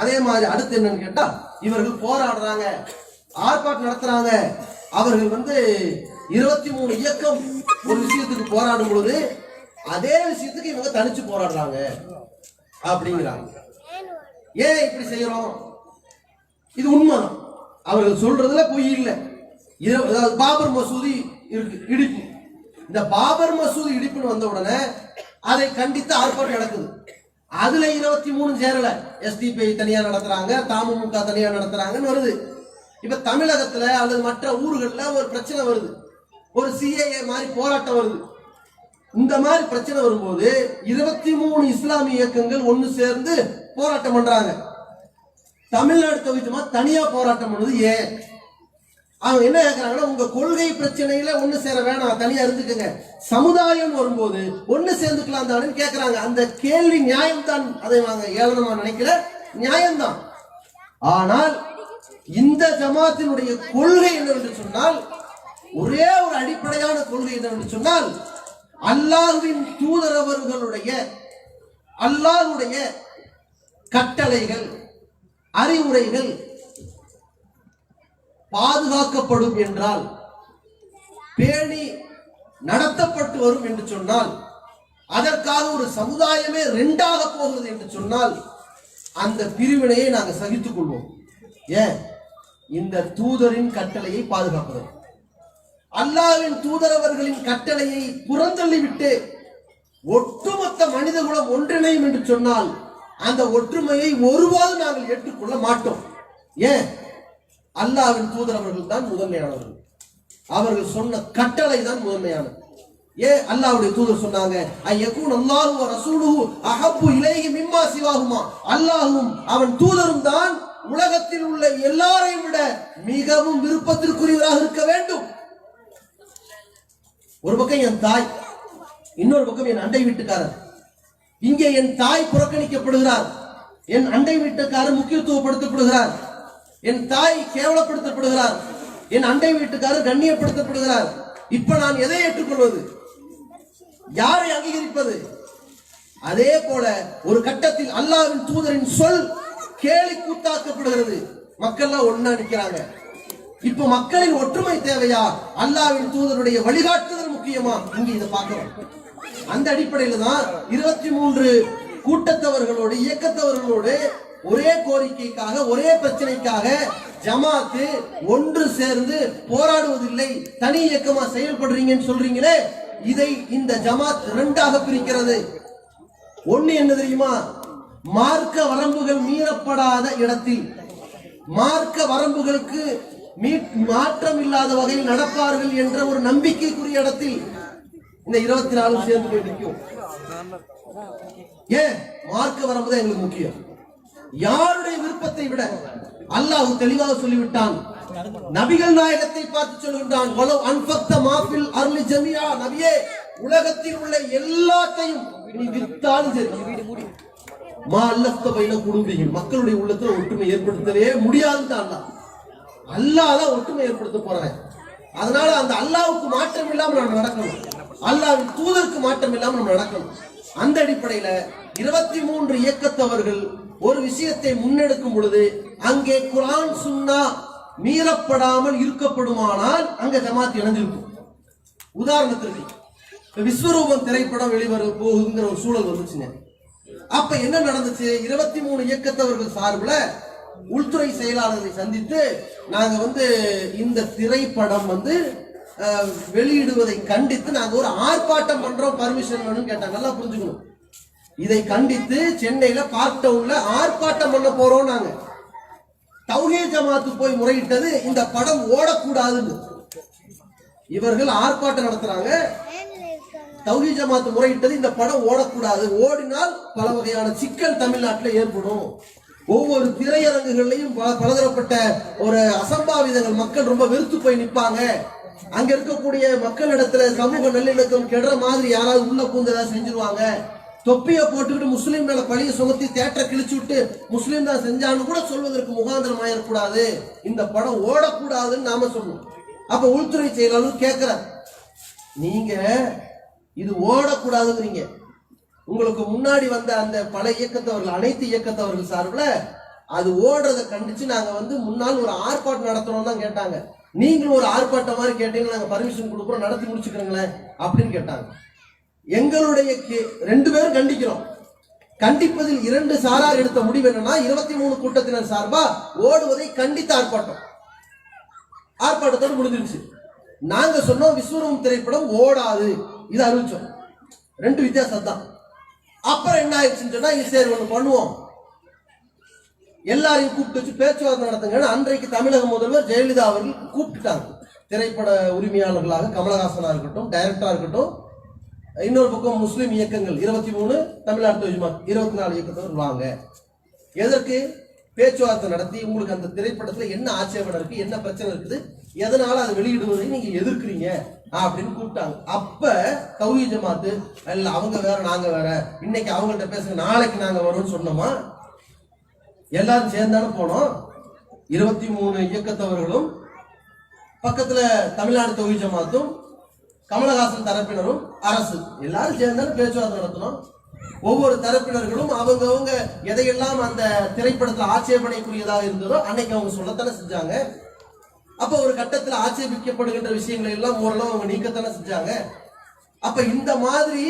அதே மாதிரி அடுத்து என்னன்னு கேட்டா இவர்கள் போராடுறாங்க ஆர்ப்பாட்டம் நடத்துறாங்க. அவர்கள் வந்து இருபத்தி மூணு இயக்கம் ஒரு விஷயத்துக்கு போராடும் பொழுது அதே விஷயத்துக்கு இவங்க தனிச்சு போராடுறாங்க அப்படிங்கிறாங்க. ஏன் இப்படி செய்யறோம்? இது உண்மைதான் அவர்கள் சொல்றதுல பொய் இல்லை. அதாவது பாபர் மசூதி இருக்கு இடிப்பு. இந்த பாபர் மசூதி இடிப்புன்னு வந்த உடனே அதை கண்டித்து ஆர்ப்பாட்டம் நடக்குது. அதுல இருபத்தி மூணு சேரல. எஸ்டிபிஐ தனியா நடத்துறாங்க தமுமுக தனியா நடத்துறாங்கன்னு வருது. இப்ப தமிழகத்துல அல்லது மற்ற ஊர்கள்ல ஒரு பிரச்சனை வருது. ஒரு சிஏஏ மாதிரி போராட்டம் வருது. இந்த மாதிரி பிரச்சனை வரும்போது இருபத்தி மூணு இஸ்லாமிய இயக்கங்கள் ஒன்னு சேர்ந்து போராட்டம் பண்றாங்க. தமிழ்நாடு தொகுதி தனியா போராட்டம் பண்ணுது ஏன்? அவங்க என்ன கேட்கறாங்கன்னா உங்க கொள்கை பிரச்சனையில ஒண்ணு சேர வேணாம் தனியா இருந்துக்குங்க. சமுதாயம் வரும்போது ஒண்ணு சேர்ந்துக்கலாம் தானு கேட்கறாங்க அந்த கேள்வி நியாயம்தான் அதை வாங்க ஏளனமாக நினைக்கிற நியாயம்தான். ஆனால் இந்த ஜமாத்தினுடைய கொள்கை என்னவென்று சொன்னால் ஒரே ஒரு அடிப்படையான கொள்கை என்னவென்று சொன்னால் அல்லாஹ்வின் தூதரவர்களுடைய அல்லாஹுடைய கட்டளைகள் அறிவுரைகள் பாதுகாக்கப்படும் என்றால் பேணி நடத்தப்பட்டு வரும் என்று சொன்னால் அதற்காக ஒரு சமுதாயமே ரெண்டாக போகிறது என்று சொன்னால் அந்த பிரிவினையை நாங்கள் சகித்துக் கொள்வோம். ஏன்? இந்த தூதரின் கட்டளையை பாதுகாப்பதற்கு. அல்லாவின் தூதரவர்களின் கட்டளையை புறந்தள்ளிவிட்டு ஒட்டுமொத்த மனிதகுலம் ஒன்றிணையும் என்று சொன்னால் அந்த ஒற்றுமையை ஒருவாறு நாங்கள் ஏற்றுக்கொள்ள மாட்டோம். ஏன்? அல்லாவின் தூதரவர்கள் தான் முதன்மையானவர்கள். அவர்கள் சொன்ன கட்டளை தான் முதன்மையானது. ஏன் அல்லாவுடைய தூதர் சொன்னாங்க? ஐயக்கூன் அல்லாஹு ரசூலுஹு அஹப்பு மிம்மா சிவாகுமா அல்லாஹும் அவன் தூதரும் தான் உலகத்தில் உள்ள எல்லாரையும் விட மிகவும் விருப்பத்திற்குரியவராக இருக்க வேண்டும். ஒரு பக்கம் என் தாய் இன்னொரு பக்கம் என் அண்டை வீட்டுக்காரர். இங்கே என் தாய் புறக்கணிக்கப்படுகிறார். என் அண்டை வீட்டுக்காரர் முக்கியத்துவப்படுத்தப்படுகிறார். என் தாய் கேவலப்படுத்தப்படுகிறார். என் அண்டை வீட்டுக்காரர் கண்ணியப்படுத்தப்படுகிறார். இப்ப நான் எதை ஏற்றுக்கொள்வது? யாரை அங்கீகரிப்பது? அதே போல ஒரு கட்டத்தில் அல்லாவின் தூதரின் சொல் கேலி கூத்தாக்கப்படுகிறது. மக்கள்லாம் ஒன்னா நிக்கிறாங்க. இப்ப மக்களின் ஒற்றுமை தேவையா? அல்லாவின் தூதருடைய வழிகாட்டுதல் முக்கியமா? இங்க இதை பார்க்கிறோம் அந்த அடிப்படையில தான் இருபத்தி மூன்று கூட்டத்தவர்களோடு இயக்கத்தவர்களோடு ஒரே கோரிக்கைக்காக ஒரே பிரச்சனைக்காக ஜமாத்து ஒன்று சேர்ந்து போராடுவதில்லை. தனி இயக்கமா செயல்படுறீங்கன்னு சொல்றீங்களே இதை இந்த ஜமாத் இரண்டாக பிரிக்கிறது. ஒண்ணு என்ன தெரியுமா? மார்க்க வரம்புகள் மீறப்படாத இடத்தில். மார்க்க வரம்புகளுக்கு மாற்றம் இல்லாத வகையில் நடப்பார்கள் என்ற ஒரு நம்பிக்கைக்குரிய இடத்தில் இந்த இருபத்தி நாலு சேர்ந்து போய் நிற்கும். ஏன்? மார்க்க வரம்பு தான் எங்களுக்கு முக்கியம். யாருடைய விருப்பத்தை விட அல்லாஹ் தெளிவாக சொல்லிவிட்டான். நபிகள் நாயகத்தை பார்த்து சொல்கின்றான். வலோ அன்பக்த மாஃபில் அருளி ஜமியா நபியே உலகத்தில் உள்ள எல்லாத்தையும் நீ வித்தாலும் சரி. மா அல்லத்த பைன குடும்பிகள் மக்களுடைய உள்ளத்துல ஒற்றுமை ஏற்படுத்தவே முடியாதுன்னு அல்லாஹ். அல்லாஹ் தான் ஒற்றுமை ஏற்படுத்த போறேன் அதனால அந்த அல்லாவுக்கு மாற்றம் இல்லாம நம்ம நடக்கணும். அல்லாவின் தூதருக்கு மாற்றம் இல்லாம நம்ம நடக்கணும். அந்த அடிப்படையில இருபத்தி மூன்று இயக்கத்தவர்கள் ஒரு விஷயத்தை முன்னெடுக்கும் பொழுது அங்கே குரான் சுன்னா மீறப்படாமல் இருக்கப்படுமானால் அங்க ஜமாத் இணைஞ்சிருக்கும். உதாரணத்திற்கு விஸ்வரூபம் திரைப்படம் வெளிவர போகுதுங்கிற ஒரு சூழல் வந்துச்சுங்க. அப்ப என்ன நடந்துச்சு? இருபத்தி மூணு இயக்கத்தவர்கள் சார்பில் உள்துறை செயலாளரை சந்தித்து நாங்க வந்து இந்த திரைப்படம் வந்து வெளியிடுவதை கண்டித்து நாங்க ஒரு ஆர்ப்பாட்டம் பண்றோம். பர்மிஷன் வேணும்னு கேட்டாங்க. நல்லா புரிஞ்சுக்கணும். இதை கண்டித்து சென்னையில பார்க் டவுன்ல ஆர்ப்பாட்டம் பண்ண போறோம் நாங்க தௌஹே ஜமாத்து போய் முறையிட்டது இந்த படம் ஓடக்கூடாதுன்னு. இவர்கள் ஆர்ப்பாட்டம் நடத்துறாங்க. தௌஹீ ஜமாத்து முறையிட்டது இந்த படம் ஓடக்கூடாது. ஓடினால் பல வகையான சிக்கல் தமிழ்நாட்டில் ஏற்படும். ஒவ்வொரு திரையரங்குகள்லையும் பல பலதரப்பட்ட ஒரு அசம்பாவிதங்கள். மக்கள் ரொம்ப வெறுத்து போய் நிற்பாங்க அங்க இருக்கக்கூடிய மக்களிடத்துல சமூக நல்லிணக்கம் கெடுற மாதிரி யாராவது உள்ள பூந்து ஏதாவது செஞ்சிருவாங்க. தொப்பியை போட்டுக்கிட்டு முஸ்லீம் மேல பழிய சுமத்தி தேட்டரை கிழிச்சு விட்டு முஸ்லீம் தான் செஞ்சான்னு கூட சொல்வதற்கு முகாந்திரம் ஆயிடக்கூடாது இந்த படம் ஓடக்கூடாதுன்னு நாம சொல்லணும் அப்ப உள்துறை செயலாளர் கேட்கிறார் நீங்க இது ஓடக்கூடாதுங்கிறீங்க. உங்களுக்கு முன்னாடி வந்த அந்த பல இயக்கத்தவர்கள் அனைத்து இயக்கத்தவர்கள் சார்பில் அது ஓடுறதை கண்டிச்சு நாங்க வந்து முன்னால் ஒரு ஆர்ப்பாட்டம் நடத்தணும் தான் கேட்டாங்க. நீங்களும் ஒரு ஆர்ப்பாட்டம் மாதிரி கேட்டீங்கன்னா நாங்க பர்மிஷன் கொடுக்குறோம் நடத்தி முடிச்சுக்கிறோங்களேன் அப்படின்னு கேட்டாங்க. எங்களுடைய கே- ரெண்டு பேரும் கண்டிக்கிறோம். கண்டிப்பதில் இரண்டு சாரார் எடுத்த முடிவு என்னன்னா இருபத்தி மூணு கூட்டத்தினர் சார்பா ஓடுவதை கண்டித்த ஆர்ப்பாட்டம். ஆர்ப்பாட்டத்தோடு முடிஞ்சிருச்சு. நாங்க சொன்னோம் விஸ்வரூபம் திரைப்படம் ஓடாது. இது அறிவிச்சோம் ரெண்டு வித்தியாசம் தான் அப்புறம் என்ன ஆயிடுச்சுன்னு சொன்னா இசை சரி ஒண்ணு பண்ணுவோம். எல்லாரையும் கூப்பிட்டு வச்சு பேச்சுவார்த்தை நடத்துங்கன்னு அன்றைக்கு தமிழக முதல்வர் ஜெயலலிதா அவர்கள் கூப்பிட்டுட்டாங்க திரைப்பட உரிமையாளர்களாக கமலஹாசனா இருக்கட்டும் டைரக்டரா இருக்கட்டும் இன்னொரு பக்கம் முஸ்லீம் இயக்கங்கள் இருபத்தி மூணு தமிழ்நாடு இருபத்தி நாலு இயக்கத்தவர் வாங்க. எதற்கு பேச்சுவார்த்தை நடத்தி உங்களுக்கு அந்த திரைப்படத்துல என்ன ஆட்சேபனை இருக்கு என்ன பிரச்சனை இருக்குது எதனால அதை வெளியிடுவதை நீங்க எதிர்க்கிறீங்க அப்படின்னு கூப்பிட்டாங்க. அப்ப தௌஹி ஜமாத்து இல்ல அவங்க வேற நாங்க வேற. இன்னைக்கு அவங்கள்ட்ட பேசுங்க நாளைக்கு நாங்க வரோம்னு சொன்னோமா? எல்லாரும் சேர்ந்தானே போனோம். இருபத்தி மூணு இயக்கத்தவர்களும் பக்கத்துல தமிழ்நாடு தொகுதி ஜமாத்தும் கமலஹாசன் தரப்பினரும் அரசு எல்லாரும் சேர்ந்தாலும் பேச்சுவார்த்தை நடத்தணும். ஒவ்வொரு தரப்பினர்களும் அவங்கவங்க எதையெல்லாம் அந்த திரைப்படத்துல ஆட்சேபனைக்குரியதாக இருந்ததோ அன்னைக்கு அவங்க சொல்லத்தானே செஞ்சாங்க. அப்ப ஒரு கட்டத்துல ஆட்சேபிக்கப்படுகின்ற விஷயங்களை எல்லாம் ஓரளவு அவங்க நீக்கத்தானே செஞ்சாங்க. அப்ப இந்த மாதிரி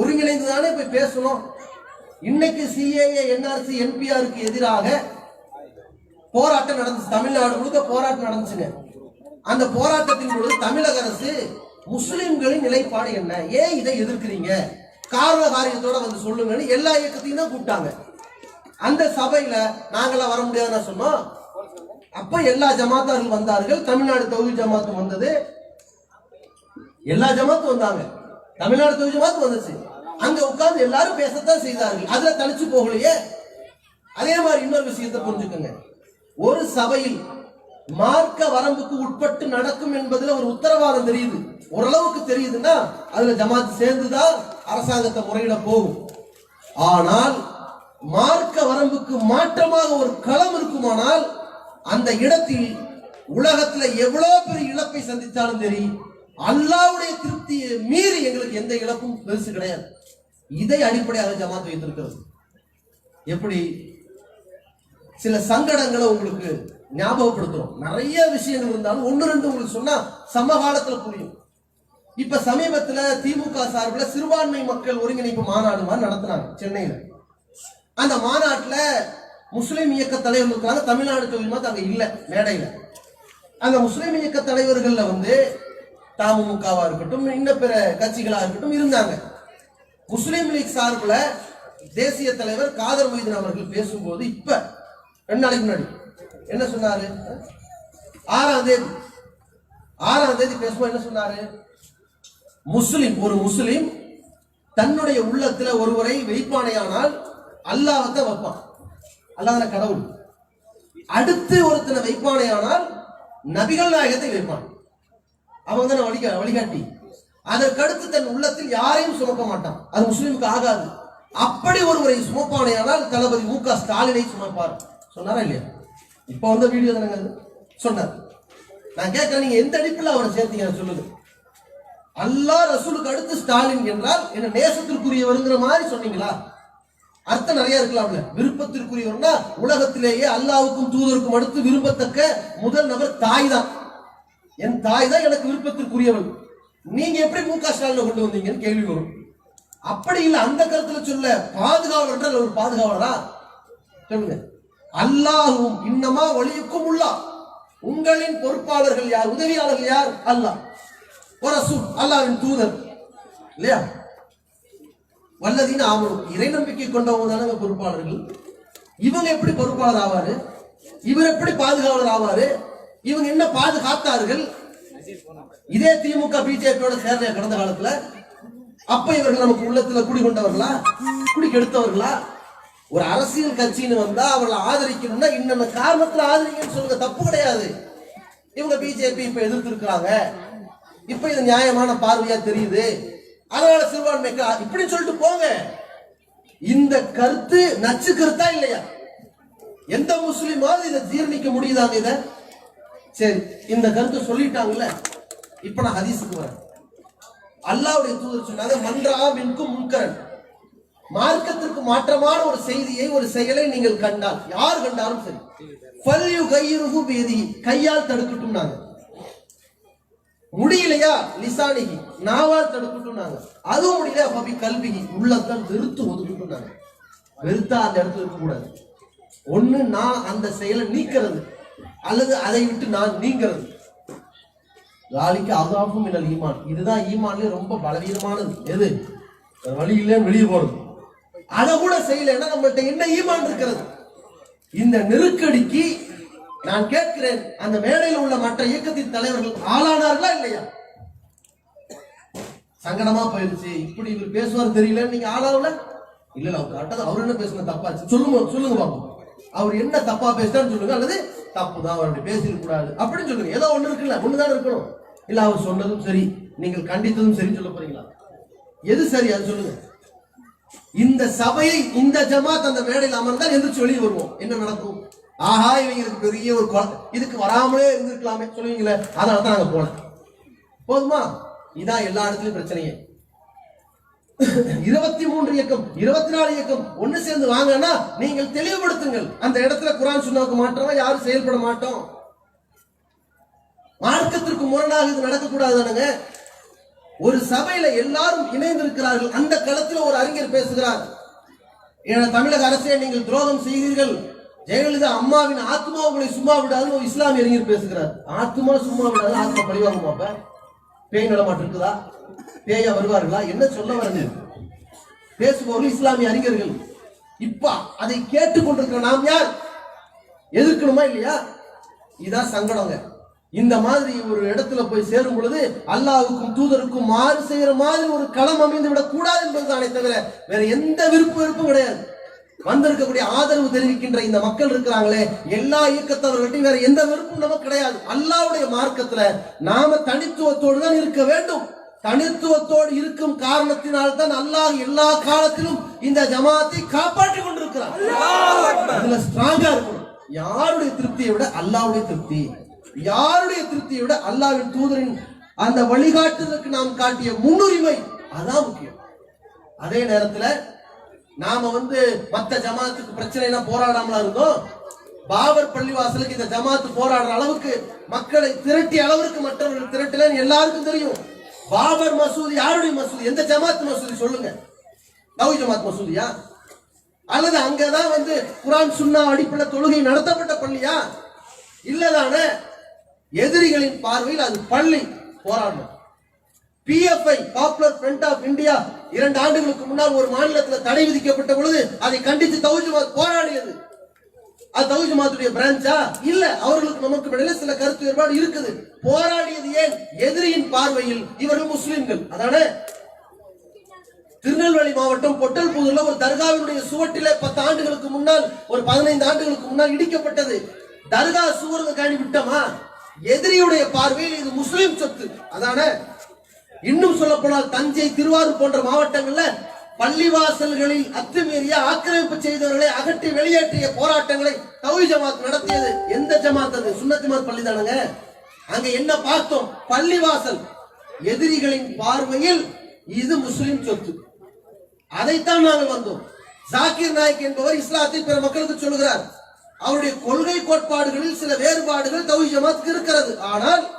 ஒருங்கிணைந்து தானே போய் பேசணும். இன்னைக்கு சிஏஏ என்ஆர்சி என்பிஆருக்கு எதிராக போராட்டம் நடந்துச்சு. தமிழ்நாடு முழுக்க போராட்டம் நடந்துச்சுங்க. அந்த போராட்டத்தின் பொழுது தமிழக அரசு முஸ்லிம்களின் நிலைப்பாடு என்ன? ஏன் இதை எதிர்க்கிறீங்க? காரண காரியத்தோட வந்து சொல்லுங்கன்னு எல்லா இயக்கத்தையும் தான் கூப்பிட்டாங்க. அந்த சபையில நாங்களாம் வர முடியாதுன்னு சொன்னோம். அப்ப எல்லா ஜமாத்தார்கள் வந்தார்கள். தமிழ்நாடு தொகுதி ஜமாத்து வந்தது. எல்லா ஜமாத்தும் வந்தாங்க. தமிழ்நாடு தொகுதி ஜமாத்து வந்துச்சு. அங்க உட்கார்ந்து எல்லாரும் பேசத்தான் செய்தார்கள். அதுல தனிச்சு போகலையே. அதே மாதிரி இன்னொரு விஷயத்தை புரிஞ்சுக்கோங்க. ஒரு சபையில் மார்க்க வரம்புக்கு உட்பட்டு நடக்கும் என்பதுல ஒரு உத்தரவாதம் தெரியுது. ஓரளவுக்கு தெரியுதுன்னா அதுல ஜமாத் சேர்ந்துதான் அரசாங்கத்தை முறையிட போகும். ஆனால் மார்க்க வரம்புக்கு மாற்றமாக ஒரு களம் இருக்குமானால் அந்த இடத்தில் உலகத்துல எவ்வளவு பெரிய இழப்பை சந்தித்தாலும் சரி அல்லாவுடைய திருப்தியை மீறி எங்களுக்கு எந்த இழப்பும் பெருசு கிடையாது. இதை அடிப்படையாக ஜமாத் வைத்திருக்கிறது. எப்படி? சில சங்கடங்களை உங்களுக்கு ஞாபகப்படுத்துறோம். நிறைய விஷயங்கள் இருந்தாலும் ஒன்று ரெண்டு உங்களுக்கு சொன்னா சமகாலத்துல புரியும். இப்ப சமீபத்துல திமுக சார்பில் சிறுபான்மை மக்கள் ஒருங்கிணைப்பு மாநாடு மாதிரி நடத்தினாங்க சென்னையில. அந்த மாநாட்டுல முஸ்லீம் இயக்க தலைவர் தமிழ்நாடு தொழில் மாதிரி அங்க இல்ல மேடையில. அந்த முஸ்லீம் இயக்க தலைவர்கள்ல வந்து தமுகவா இருக்கட்டும் இன்ன பிற கட்சிகளா இருக்கட்டும் இருந்தாங்க. முஸ்லீம் லீக் சார்பில் தேசிய தலைவர் காதர் மொய்தீன் அவர்கள் பேசும்போது இப்ப ரெண்டு நாளைக்கு முன்னாடி என்ன சொன்னாரு? ஆறாம் தேதி. ஆறாம் தேதி பேசும்போது என்ன சொன்னாரு? முஸ்லிம் ஒரு முஸ்லிம் தன்னுடைய உள்ளத்துல ஒருவரை வைப்பானையானால் அல்லாஹ்தான் வைப்பான். அல்லாத கடவுள். அடுத்து ஒருத்தனை வைப்பானையானால் நபிகள் நாயகத்தை வைப்பான். அவங்க தானே வழிகா வழிகாட்டி. அதற்கடுத்து தன் உள்ளத்தில் யாரையும் சுமக்க மாட்டான். அது முஸ்லீமுக்கு ஆகாது. அப்படி ஒருவரை சுமப்பானையானால் தளபதி மு க ஸ்டாலினை சுமப்பார். சொன்னாரா இல்லையா? இப்ப வந்த வீடியோ தானங்க அது? சொன்னார் நான் கேட்கறேன் நீங்க எந்த அடிப்பில் அவரை சேர்த்தீங்க சொல்லுங்க. அல்லாஹ் ரசூலுக்கு அடுத்து ஸ்டாலின் என்றால் என்ன நேசத்திற்குரியவருங்கிற மாதிரி சொன்னீங்களா? அர்த்தம் நிறைய இருக்கலாம்ல விருப்பத்திற்குரியவர்னா உலகத்திலேயே அல்லாவுக்கும் தூதருக்கும் அடுத்து விரும்பத்தக்க முதல் நபர் தாய் தான் என் தாய் தான் எனக்கு விருப்பத்திற்குரியவள் நீங்க எப்படி மு க ஸ்டாலினை கொண்டு வந்தீங்கன்னு கேள்வி வரும். அப்படி இல்லை அந்த கருத்துல சொல்ல பாதுகாவலர் என்றால் ஒரு பாதுகாவலரா? சொல்லுங்க. அல்லாஹும் இன்னமா ஒளியுக்கும் உள்ளா உங்களின் பொறுப்பாளர்கள் யார்? உதவியாளர்கள் யார்? அல்லாஹ். ஒரு அல்லாவின் தூதர். இல்லையா? வல்லதின்னு ஆமனும் இறை நம்பிக்கை கொண்டவங்க தானே பொறுப்பாளர்கள். இவங்க எப்படி பொறுப்பாளர் ஆவாரு? இவர் எப்படி பாதுகாவலர் ஆவாரு? இவங்க என்ன பாதுகாத்தார்கள்? இதே திமுக பிஜேபியோட சேர்ந்த கடந்த காலத்துல அப்ப இவர்கள் நமக்கு உள்ளத்துல குடி கொண்டவர்களா குடி கெடுத்தவர்களா ஒரு அரசியல் கட்சின்னு வந்தா அவர்களை ஆதரிக்கணும்னா இன்னென்ன காரணத்துல ஆதரிக்கணும்னு சொல்லுங்க தப்பு கிடையாது. இவங்க பிஜேபி இப்ப எதிர்த்து இருக்கிறாங்க இப்ப இது நியாயமான பார்வையா தெரியுது. அதனால சிறுபான்மைக்கு இப்படி இப்படின்னு சொல்லிட்டு போங்க. இந்த கருத்து நச்சு கருத்தா இல்லையா? எந்த முஸ்லீமாவது இதை ஜீர்ணிக்க முடியுதாங்க இத? சரி இந்த கருத்து சொல்லிட்டாங்கல்ல இப்ப நான் ஹதீஸுக்கு வரேன். அல்லாவுடைய தூதர் சொன்னாங்க மன்றா மின்கும் முன்கரன். மார்க்கத்திற்கு மாற்றமான ஒரு செய்தியை ஒரு செயலை நீங்கள் கண்டால் யார் கண்டாலும் சரி. பல்யு கையுருகு பேதி கையால் தடுக்கட்டும் நாங்க. முடியலையா? லிசானிகி நாவால் தடுக்கட்டும் நாங்க. அதுவும் முடியல பபி கல்விகி உள்ளத்தான் வெறுத்து ஒதுக்கட்டும் நாங்க. வெறுத்தா அந்த இடத்துல இருக்க கூடாது ஒண்ணு நான் அந்த செயலை நீக்கிறது அல்லது அதை விட்டு நான் நீங்கிறது. லாலிக்கு அதாகும் மினல் ஈமான். இதுதான் ஈமான்லேயே ரொம்ப பலவீனமானது. எது? வழி இல்லைன்னு வெளியே போறது. அதை கூட செய்யலைன்னா நம்மள்ட்ட என்ன ஈமான் இருக்கிறது? இந்த நெருக்கடிக்கு நான் கேட்கிறேன் அந்த மேடையில் உள்ள மற்ற இயக்கத்தின் தலைவர்கள் ஆளானார்களா இல்லையா? சங்கடமா போயிருச்சு இப்படி இவர் பேசுவார் தெரியல நீங்க ஆளாவல இல்ல இல்ல அவர் கரெக்டா அவர் என்ன பேசுன தப்பாச்சு சொல்லுங்க சொல்லுங்க பாப்போம். அவர் என்ன தப்பா பேசிட்டான்னு சொல்லுங்க அல்லது தப்பு தான் அவர் அப்படி கூடாது அப்படின்னு சொல்லுங்க. ஏதோ ஒண்ணு இருக்குல்ல ஒண்ணுதான் இருக்கணும். இல்ல அவர் சொன்னதும் சரி நீங்கள் கண்டித்ததும் சரி சொல்ல போறீங்களா? எது சரி அது சொல்லுங்க. இந்த சபையை இந்த ஜமாத் அந்த மேடையில் அமர்ந்தால் எந்திரிச்சு வெளியே வருவோம். என்ன நடக்கும்? ஆஹா இவங்களுக்கு பெரிய ஒரு இதுக்கு வராமலே இருந்திருக்கலாமே. சொல்லுவீங்களே? அதனால தான் நாங்க போனோம். போதுமா? இதான் எல்லா இடத்துலயும் பிரச்சனையே. இருபத்தி மூன்று இயக்கம் இருபத்தி நாலு இயக்கம் ஒண்ணு சேர்ந்து வாங்கன்னா நீங்கள் தெளிவுபடுத்துங்கள். அந்த இடத்துல குரான் சுண்ணாவுக்கு மாற்றமா யாரும் செயல்பட மாட்டோம். மார்க்கத்திற்கு முரணாக இது நடக்கக்கூடாதுங்க ஒரு சபையில எல்லாரும் இணைந்திருக்கிறார்கள். அந்த களத்தில் ஒரு அறிஞர் பேசுகிறார். என தமிழக அரசே நீங்கள் துரோகம் செய்கிறீர்கள் ஜெயலலிதா அம்மாவின் ஆத்மா உங்களை சும்மா விடாதுன்னு ஒரு இஸ்லாமிய அறிஞர் பேசுகிறார். ஆத்மா சும்மா விடாது ஆத்மா பழிவாகுமா அப்ப? பேய் நடமாட்டம் இருக்குதா? பேயா வருவார்களா? என்ன சொல்ல வருது பேசுபவர்கள் இஸ்லாமிய அறிஞர்கள். இப்ப அதை கேட்டுக்கொண்டிருக்கிற நாம் யார்? எதிர்க்கணுமா இல்லையா? இதான் சங்கடங்க. இந்த மாதிரி ஒரு இடத்துல போய் சேரும் பொழுது அல்லாஹ்வுக்கும் தூதருக்கும் மாறு செய்யற மாதிரி ஒரு களம் அமைந்து விடக் கூடாது என்பதுதானே தவிர வேற எந்த விருப்ப வெறுப்பும் கிடையாது. வந்திருக்கக்கூடிய ஆதரவு தெரிவிக்கின்ற இந்த மக்கள் இருக்கிறாங்களே எல்லா இயக்கத்தவர்கள்ட்டையும் வேற எந்த வெறுப்பும் நமக்கு கிடையாது. அல்லாஹ்வுடைய மார்க்கத்துல நாம தனித்துவத்தோடு தான் இருக்க வேண்டும். தனித்துவத்தோடு இருக்கும் காரணத்தினால் தான் அல்லாஹ் எல்லா காலத்திலும் இந்த ஜமாத்தை காப்பாற்றிக் கொண்டிருக்கிறார் அதுல ஸ்ட்ராங்கா இருக்கணும். யாருடைய திருப்தியை விட அல்லாஹ்வுடைய திருப்தி? யாருடைய திருப்தியை விட அல்லாவின் தூதரின் அந்த வழிகாட்டுதலுக்கு நாம் காட்டிய முன்னுரிமை அதான் முக்கியம். அதே நேரத்துல நாம வந்து மத்த ஜமாத்துக்கு பிரச்சனைனா போராடாமலா இருந்தோம். பாபர் பள்ளிவாசலுக்கு இந்த ஜமாத்து போராடுற அளவுக்கு மக்களை திரட்டிய அளவுக்கு மற்றவர்கள் திரட்டலன்னு எல்லாருக்கும் தெரியும். பாபர் மசூதி யாருடைய மசூதி? எந்த ஜமாத் மசூதி சொல்லுங்க. தௌ ஜமாத் மசூதியா? அல்லது அங்கதான் வந்து குரான் சுண்ணா அடிப்படை தொழுகை நடத்தப்பட்ட பள்ளியா? இல்லதானே? எதிரிகளின் பார்வையில் அது பள்ளி போராடணும் PFI popular front of India இரண்டு ஆண்டுகளுக்கு முன்னால் ஒரு மாநிலத்தில் தடை விதிக்கப்பட்ட பொழுது அதை கண்டித்து தௌஜமாத் போராடியது. அது தௌஜமாத்துடைய பிரான்ச்சா இல்ல அவர்களுக்கு நமக்கு இடையில சில கருத்து வேறுபாடு இருக்குது. போராடியது ஏன்? எதிரியின் பார்வையில் இவர்கள் முஸ்லிம்கள். அதானே? திருநெல்வேலி மாவட்டம் பொட்டல்புதூர்ல ஒரு தர்காவினுடைய சுவட்டிலே பத்து ஆண்டுகளுக்கு முன்னால் ஒரு பதினைந்து ஆண்டுகளுக்கு முன்னால் இடிக்கப்பட்டது. தர்கா சுவருக்கு காணி விட்டோமா? எதிரியுடைய பார்வையில் இது முஸ்லிம் சொத்து. அதானே இன்னும் சொல்ல போனால் தஞ்சை திருவாரூர் போன்ற மாவட்டங்கள்ல பள்ளிவாசல்களில் அத்துமீறிய ஆக்கிரமிப்பு செய்தவர்களை அகற்றி வெளியேற்றிய போராட்டங்களை தவி ஜமாத் நடத்தியது. எந்த ஜமாத் அது? சுண்ணத்திமாத் ஜமாத் பள்ளி தானங்க? அங்க என்ன பார்த்தோம்? பள்ளிவாசல். எதிரிகளின் பார்வையில் இது முஸ்லிம் சொத்து. அதைத்தான் நாங்கள் வந்தோம். ஜாக்கிர் நாயக் என்பவர் இஸ்லாத்தை பிற மக்களுக்கு சொல்கிறார் அவருடைய கொள்கை கோட்பாடுகளில் சில வேறுபாடுகள் தௌஹி ஜமாத்துக்கு இருக்கிறது. ஆனால்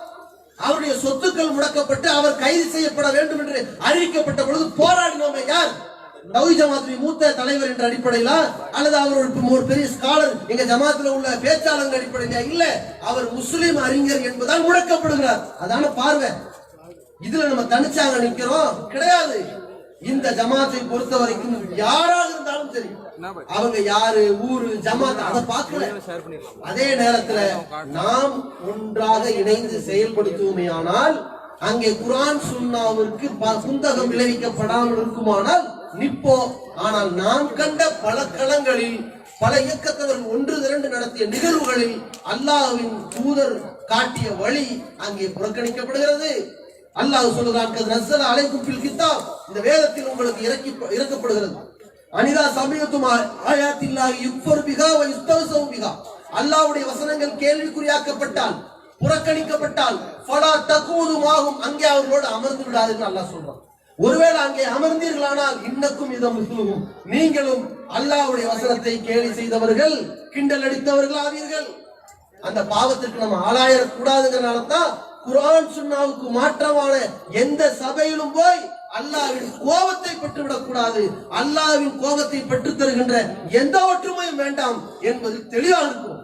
அவருடைய சொத்துக்கள் முடக்கப்பட்டு அவர் கைது செய்யப்பட வேண்டும் என்று அறிவிக்கப்பட்ட பொழுது போராடினோமே யார்? தௌஹி ஜமாத்துடைய மூத்த தலைவர் என்ற அடிப்படையில? அல்லது அவர் ஒரு பெரிய ஸ்காலர் எங்க ஜமாத்துல உள்ள பேச்சாளர்கள் அடிப்படையில? இல்ல அவர் முஸ்லிம் அறிஞர் என்பதால் முடக்கப்படுகிறார். அதான பார்வை. இதுல நம்ம தனிச்சாங்க நிக்கிறோம். கிடையாது. இந்த ஜமாத்தை பொறுத்த வரைக்கும் யாராக இருந்தாலும் சரி அவங்க யாரு ஊரு ஜமாத் அதை பார்க்கல. அதே நேரத்துல நாம் ஒன்றாக இணைந்து செயல்படுத்துவோமே ஆனால் அங்கே குரான் சுன்னாவிற்கு ப- குந்தகம் விளைவிக்கப்படாமல் இருக்குமானால் நிப்போ ஆனால் நாம் கண்ட பல களங்களில் பல இயக்கத்தவர்கள் ஒன்று திரண்டு நடத்திய நிகழ்வுகளில் அல்லாஹ்வின் தூதர் காட்டிய வழி அங்கே புறக்கணிக்கப்படுகிறது. அல்லாஹ் சொல்லுகிறான் "கத் நஸ்ஸல அலைக்கும் ஃபில் கித்தாப். இந்த வேதத்தில் உங்களுக்கு இறக்கி இறக்கப்படுகிறது. அனிதா சமீபத்தும் ஆயாத்தில்லாஹி யுக்ஃபர் பிகா வ யுஸ்தவசவு பிகா அல்லாஹ்வுடைய வசனங்கள் கேள்விக்குறியாக்கப்பட்டால் புறக்கணிக்கப்பட்டால் ஃபலா தகூதுமாகும் அங்கே அவர்களோடு அமர்ந்து விடாதுன்னு அல்லாஹ் சொல்றான். ஒருவேளை அங்கே அமர்ந்தீர்களானால் இன்னக்கும் இதம் மிஸ்லுகும் நீங்களும் அல்லாஹ்வுடைய வசனத்தை கேலி செய்தவர்கள் கிண்டல் அடித்தவர்கள் ஆவீர்கள். அந்த பாவத்திற்கு நம்ம ஆளாயிரக்கூடாதுங்கிறனால தான் குரான் சுன்னாவுக்கு மாற்றமான எந்த சபையிலும் போய் அல்லாவின் கோபத்தை பெற்றுவிடக் கூடாது. அல்லாவின் கோபத்தை பெற்று தருகின்ற எந்த ஒற்றுமையும் வேண்டாம் என்பது தெளிவாக இருக்கும்